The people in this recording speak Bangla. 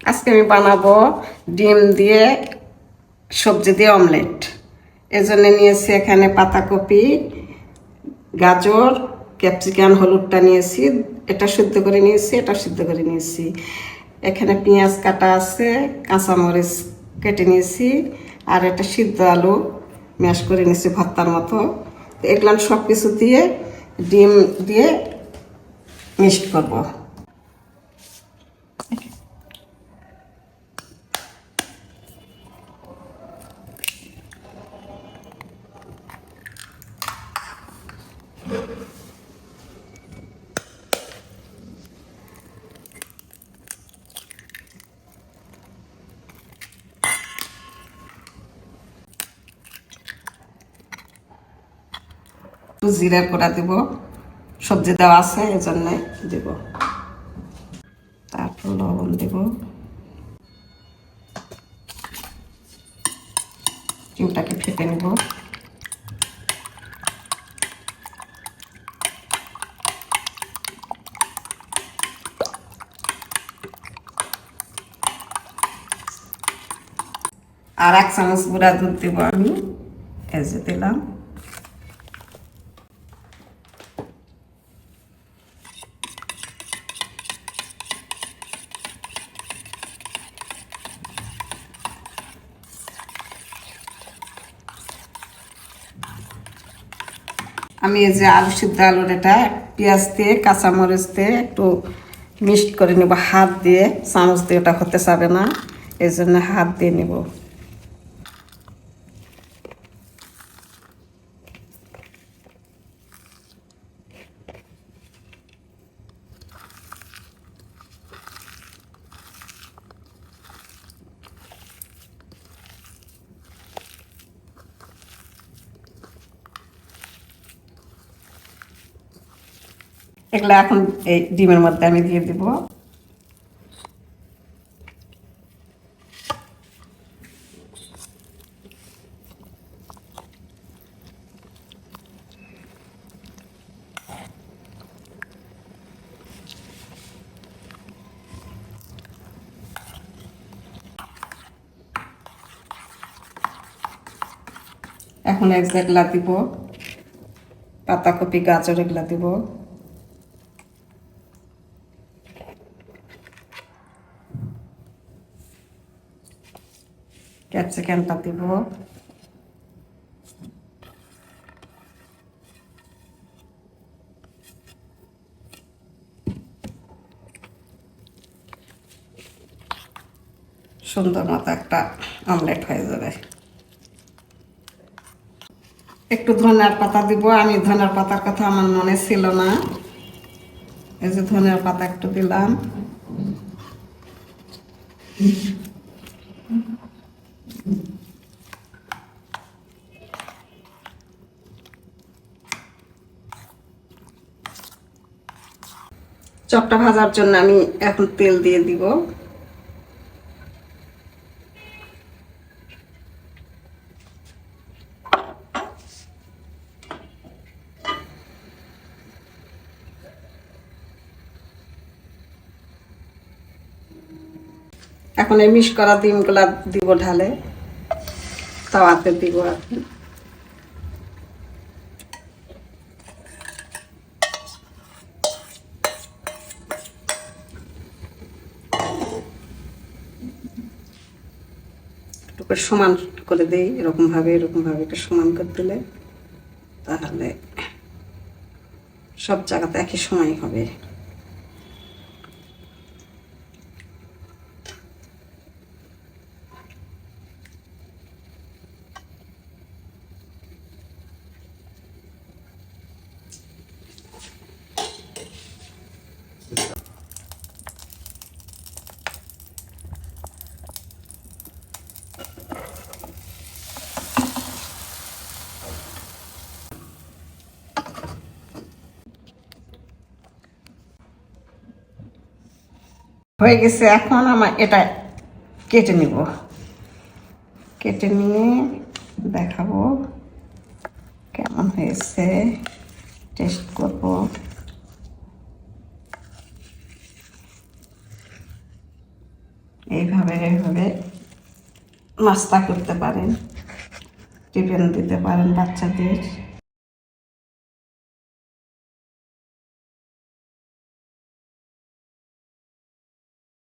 আজকে আমি বানাবো ডিম দিয়ে সবজি দিয়ে অমলেট। এজন্য নিয়েছি এখানে পাতাকপি, গাজর, ক্যাপসিকাম, হলুদটা নিয়েছি, এটা সিদ্ধ করে নিয়েছি, এটা সিদ্ধ করে নিয়েছি। এখানে পেঁয়াজ কাটা আছে, কাঁচামরিচ কেটে নিয়েছি, আর এটা সিদ্ধ আলু ম্যাশ করে নিয়েছি ভর্তার মতো। এগুলো সব কিছু দিয়ে ডিম দিয়ে মিক্সড করব। একটু জিরা করে দিব। সবজি দেওয়া আছে এই জন্য দিব। তারপর লবণ দিব। ডিমটাকে ফেটে নেব। আর এক চামচ গুঁড়া দুধ দিব আমি। এজে দিলাম। আমি এই যে আলু সিদ্ধ আলুর এটা, পেঁয়াজ দিয়ে, কাঁচামরিচ দিয়ে একটু মিক্সড করে নেব, হাত দিয়ে, চামচ দিয়ে, ওটা হতে চাবে না, এই জন্য হাত দিয়ে নেব। এগুলো এখন এই ডিমের মধ্যে আমি দিয়ে দিব। এখন এক যেগুলা দিব, পাতাকপি, গাজর এগুলা দিব। ক্যাপসিকামটা দিব সুন্দর মতো একটা অমলেট হয়ে যাবে। একটু ধনিয়ার পাতা দিব, আমি ধনিয়ার পাতার কথা আমার মনে ছিল না। এই যে ধনিয়ার পাতা একটু দিলাম। চপটা ভাজার জন্য আমি এখন তেল দিয়ে দিব। এখন এই মিশ করা ডিমগুলা দিব ঢালে, তাওয়াতে দিব এখন একটু করে সমান করে দেই, এরকমভাবে এরকমভাবে এরকম ভাবে এটা সমান করে দিলে তাহলে সব জায়গাতে একই সময় হবে। হয়ে গেছে, এখন আমার এটা কেটে নিব। কেটে নিয়ে দেখাবো কেমন হয়েছে টেস্ট করব। এইভাবে এইভাবে নাস্তা করতে পারেন, টিফিন দিতে পারেন বাচ্চাদের।